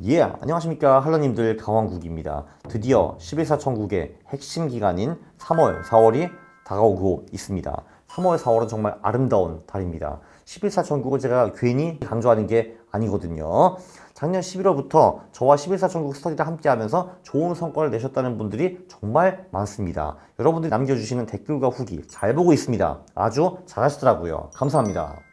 예, 안녕하십니까 할러님들 강왕국입니다. 드디어 11사 천국의 핵심 기간인 3월, 4월이 다가오고 있습니다. 3월, 4월은 정말 아름다운 달입니다. 11사 천국을 제가 괜히 강조하는 게 아니거든요. 작년 11월부터 저와 11사 천국 스터디를 함께 하면서 좋은 성과를 내셨다는 분들이 정말 많습니다. 여러분들이 남겨주시는 댓글과 후기 잘 보고 있습니다. 아주 잘하시더라고요. 감사합니다.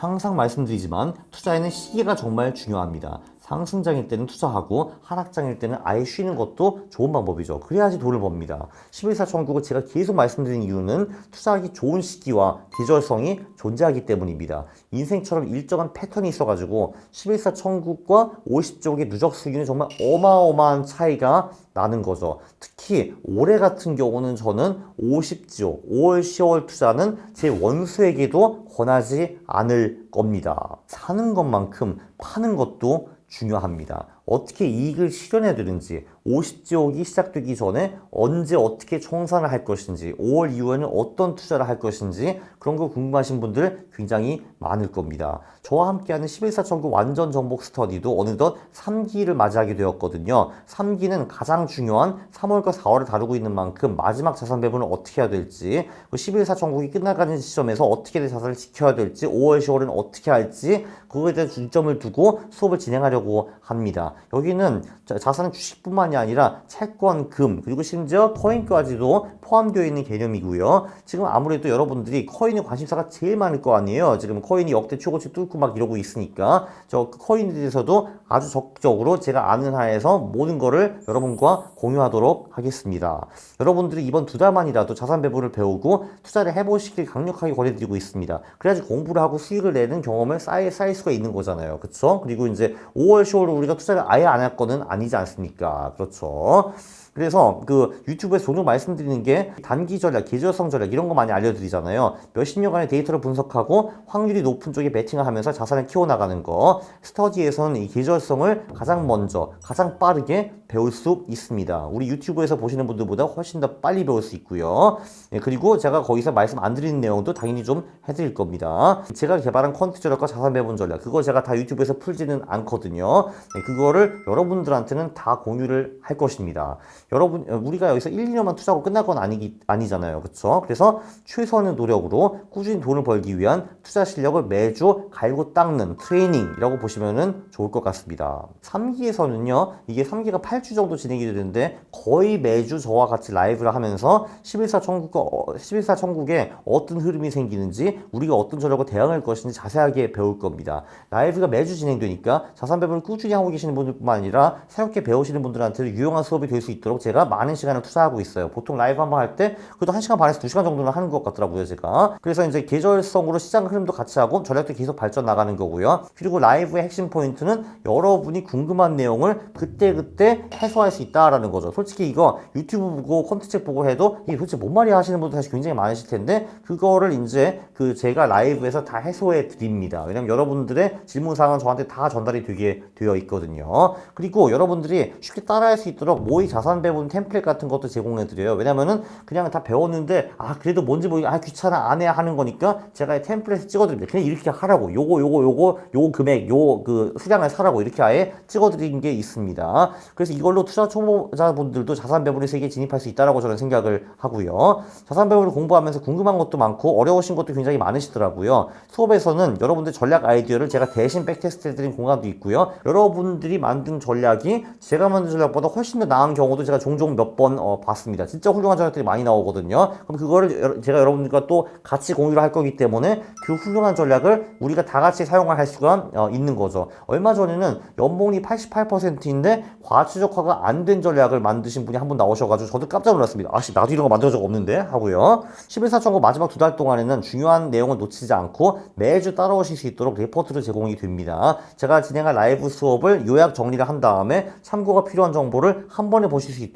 항상 말씀드리지만 투자에는 시기가 정말 중요합니다. 상승장일 때는 투자하고 하락장일 때는 아예 쉬는 것도 좋은 방법이죠. 그래야지 돈을 법니다. 11사 천국을 제가 계속 말씀드린 이유는 투자하기 좋은 시기와 계절성이 존재하기 때문입니다. 인생처럼 일정한 패턴이 있어가지고 11사 천국과 50쪽의 누적 수익은 정말 어마어마한 차이가 나는 거죠. 특히 올해 같은 경우는 저는 50조, 5월, 10월 투자는 제 원수에게도 권하지 않을 겁니다. 사는 것만큼 파는 것도 중요합니다. 어떻게 이익을 실현해야 되는지, 50지옥이 시작되기 전에 언제 어떻게 청산을 할 것인지, 5월 이후에는 어떤 투자를 할 것인지, 그런 거 궁금하신 분들 굉장히 많을 겁니다. 저와 함께하는 11사 천국 완전 정복 스터디도 어느덧 3기를 맞이하게 되었거든요. 3기는 가장 중요한 3월과 4월을 다루고 있는 만큼 마지막 자산 배분을 어떻게 해야 될지, 11사 천국이 끝나가는 시점에서 어떻게 자산을 지켜야 될지, 5월, 10월은 어떻게 할지, 그거에 대한 중점을 두고 수업을 진행하려고 합니다. 여기는 자산은 주식뿐만이 아니라 채권, 금, 그리고 심지어 코인까지도 포함되어 있는 개념이고요. 지금 아무래도 여러분들이 코인에 관심사가 제일 많을 거 아니에요. 지금 코인이 역대 최고치 뚫고 막 이러고 있으니까 저 코인에 대해서도 아주 적극적으로 제가 아는 한에서 모든 거를 여러분과 공유하도록 하겠습니다. 여러분들이 이번 두 달만이라도 자산 배분을 배우고 투자를 해보시길 강력하게 권해드리고 있습니다. 그래야지 공부를 하고 수익을 내는 경험을 쌓일, 쌓일 수가 있는 거잖아요. 그쵸? 그리고 이제 5월, 10월 우리가 투자를 아예 안 할 거는 아니지 않습니까? 그렇죠. 그래서 그 유튜브에서 종종 말씀드리는 게 단기 전략, 계절성 전략 이런 거 많이 알려드리잖아요. 몇십 년간의 데이터를 분석하고 확률이 높은 쪽에 베팅을 하면서 자산을 키워나가는 거. 스터디에서는 이 계절성을 가장 먼저, 가장 빠르게 배울 수 있습니다. 우리 유튜브에서 보시는 분들보다 훨씬 더 빨리 배울 수 있고요. 예, 그리고 제가 거기서 말씀 안 드리는 내용도 당연히 좀 해드릴 겁니다. 제가 개발한 컨텐츠 전략과 자산 배분 전략 그거 제가 다 유튜브에서 풀지는 않거든요. 예, 그거를 여러분들한테는 다 공유를 할 것입니다. 여러분 우리가 여기서 1, 2년만 투자하고 끝날 건 아니기 아니잖아요. 그렇죠? 그래서 최선의 노력으로 꾸준히 돈을 벌기 위한 투자 실력을 매주 갈고 닦는 트레이닝이라고 보시면은 좋을 것 같습니다. 3기에서는요. 이게 3기가 8주 정도 진행이 되는데 거의 매주 저와 같이 라이브를 하면서 11사 천국 11사 천국에 어떤 흐름이 생기는지 우리가 어떤 전략으로 대응할 것인지 자세하게 배울 겁니다. 라이브가 매주 진행되니까 자산 배분을 꾸준히 하고 계시는 분들뿐만 아니라 새롭게 배우시는 분들한테 유용한 수업이 될 수 있도록 제가 많은 시간을 투자하고 있어요. 보통 라이브 한 번 할 때 그래도 1시간 반에서 2시간 정도는 하는 것 같더라고요, 제가. 그래서 이제 계절성으로 시장 흐름도 같이 하고 전략도 계속 발전 나가는 거고요. 그리고 라이브의 핵심 포인트는 여러분이 궁금한 내용을 그때그때 해소할 수 있다라는 거죠. 솔직히 이거 유튜브 보고 콘텐츠 보고 해도 이게 도대체 뭔 말이야 하시는 분들 사실 굉장히 많으실 텐데 그거를 이제 그 제가 라이브에서 다 해소해 드립니다. 왜냐면 여러분들의 질문 사항은 저한테 다 전달이 되게 되어 있거든요. 그리고 여러분들이 쉽게 따라할 수 있도록 모의 자산 배분 템플릿 같은 것도 제공해 드려요. 왜냐면은 그냥 다 배웠는데 아 그래도 뭔지 모르겠 아 귀찮아 안 해야 하는 거니까 제가 이 템플릿 찍어 드립니다. 그냥 이렇게 하라고 요거 요거 요거 요 금액 요 그 수량을 사라고 이렇게 아예 찍어 드린 게 있습니다. 그래서 이걸로 투자 초보자분들도 자산 배분의 세계에 진입할 수 있다라고 저는 생각을 하고요. 자산 배분을 공부하면서 궁금한 것도 많고 어려우신 것도 굉장히 많으시더라고요. 수업에서는 여러분들 전략 아이디어를 제가 대신 백테스트 해드린 공간도 있고요. 여러분들이 만든 전략이 제가 만든 전략보다 훨씬 더 나은 경우도 제가 종종 몇 번 어, 봤습니다. 진짜 훌륭한 전략들이 많이 나오거든요. 그럼 그거를 제가 여러분들과 또 같이 공유를 할 거기 때문에 그 훌륭한 전략을 우리가 다 같이 사용을 할 수가 어, 있는 거죠. 얼마 전에는 연봉이 88%인데 과추적화가 안 된 전략을 만드신 분이 한 분 나오셔가지고 저도 깜짝 놀랐습니다. 아씨 나도 이런 거 만들어 적 없는데 하고요. 11사천고 마지막 두 달 동안에는 중요한 내용을 놓치지 않고 매주 따라오실 수 있도록 리포트를 제공이 됩니다. 제가 진행할 라이브 수업을 요약 정리를 한 다음에 참고가 필요한 정보를 한 번에 보실 수 있도록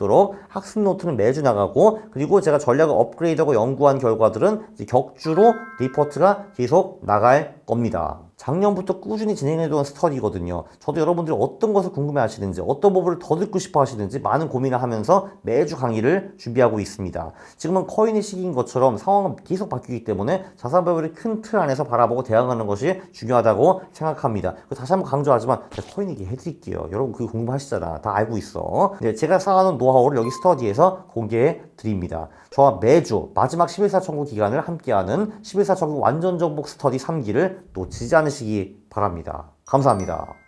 학습 노트는 매주 나가고 그리고 제가 전략을 업그레이드하고 연구한 결과들은 격주로 리포트가 계속 나갈 겁니다. 작년부터 꾸준히 진행해온 스터디거든요. 저도 여러분들이 어떤 것을 궁금해 하시는지, 어떤 부분을 더 듣고 싶어 하시는지 많은 고민을 하면서 매주 강의를 준비하고 있습니다. 지금은 커인의 시기인 것처럼 상황은 계속 바뀌기 때문에 자산 배분의 큰틀 안에서 바라보고 대응하는 것이 중요하다고 생각합니다. 다시 한번 강조하지만 커인 얘기 해드릴게요. 여러분 그게 궁금하시잖아. 다 알고 있어. 네, 제가 쌓아놓은 노하우를 여기 스터디에서 공개해 드립니다. 저와 매주 마지막 11사 청구 기간을 함께하는 11사 청구 완전 정복 스터디 3기를 놓치지 않으시기 바랍니다. 감사합니다.